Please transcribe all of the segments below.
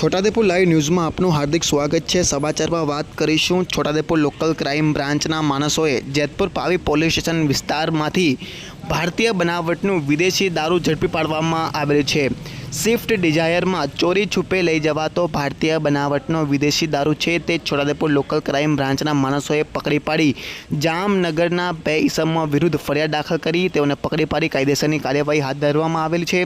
Chhota Udepur live ન્યૂઝમાં આપનું હાર્દિક સ્વાગત છે. સમાચારમાં વાત કરીશું છોટાદેપુર લોકલ ક્રાઇમ બ્રાન્ચના માણસોએ જેતપુર પાવી પોલીસ સ્ટેશન વિસ્તારમાંથી ભારતીય બનાવટનું વિદેશી દારૂ ઝડપી પાડવામાં આવેલ છે. સ્વિફ્ટ ડિઝાયરમાં ચોરી છુપે લઈ જવાતો ભારતીય બનાવટનો વિદેશી દારૂ છે તે છોટાદેપુર લોકલ ક્રાઇમ બ્રાન્ચના માણસોએ પકડી પાડી. જામનગરના બે ઇસમો વિરુદ્ધ ફરિયાદ દાખલ કરી. તેઓને પકડી પાડી કાયદેસરની કાર્યવાહી હાથ ધરવામાં આવેલ છે.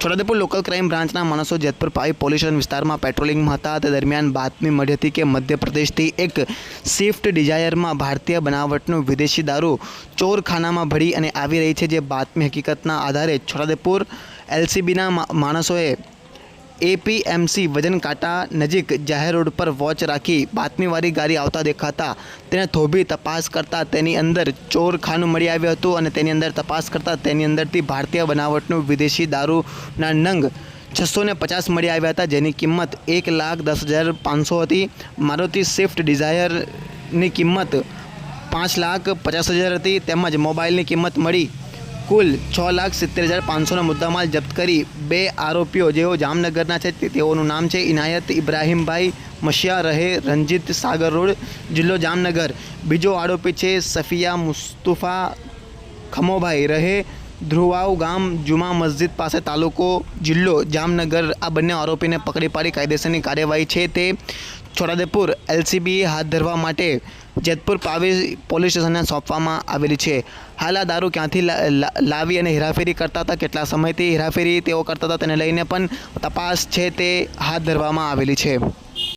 છોટાદેપુર લોકલ ક્રાઇમ બ્રાન્ચના માણસો જેતપુર પાવી પોલીસ સ્ટેશન વિસ્તારમાં પેટ્રોલિંગમાં હતા. તે દરમિયાન બાતમી મળી હતી કે મધ્યપ્રદેશથી એક સ્વિફ્ટ ડિઝાયરમાં ભારતીય બનાવટનું વિદેશી દારૂ ચોરખાનામાં ભળી અને આવી રહી છે, જે બાતમી હકીકતના આધારે છોટાદેપુર એલસીબીના માણસોએ એપીએમસી વજન કાંટા નજીક જાહેર રોડ પર વોચ રાખી બાતમીવાળી ગાડી આવતા દેખાતા તેને થોભી તપાસ કરતા તેની અંદર ચોરખાનું મળી આવ્યું હતું અને તેની અંદર તપાસ કરતા તેની અંદરથી ભારતીય બનાવટનું વિદેશી દારૂના નંગ છસો ને પચાસ મળી આવ્યા હતા, જેની કિંમત એક લાખ દસ હજાર પાંચસો હતી. મારુતિ સ્વિફ્ટ ડિઝાયરની કિંમત પાંચ લાખ પચાસ હજાર હતી, તેમજ મોબાઈલની કિંમત મળી કુલ છ લાખ સિત્તેર હજાર પાંચસોનો મુદ્દામાલ જપ્ત કરી બે આરોપીઓ, જેઓ જામનગરના છે તેઓનું નામ છે ઇનાયત ઇબ્રાહીમભાઈ મશિયા, રહે રંજીત સાગર રોડ, જિલ્લો જામનગર. બીજો આરોપી છે સફિયા મુસ્તુફા ખમોભાઈ, રહે ધ્રુવાવ ગામ જુમા મસ્જિદ પાસે તાલુકો જિલ્લો જામનગર આ બંને આરોપીને પકડી પાડી કાયદેસરની કાર્યવાહી છે તે છોટાદેપુર એલસીબીએ હાથ ધરવા માટે જેતપુર પાવી પોલીસ સ્ટેશનને સોંપવામાં આવેલી છે. હાલ આ દારૂ ક્યાંથી લાવી અને હેરાફેરી કરતા હતા? કેટલા સમયથી હેરાફેરી તેઓ કરતા હતા તેને લઈને પણ તપાસ છે તે હાથ ધરવામાં આવેલી છે.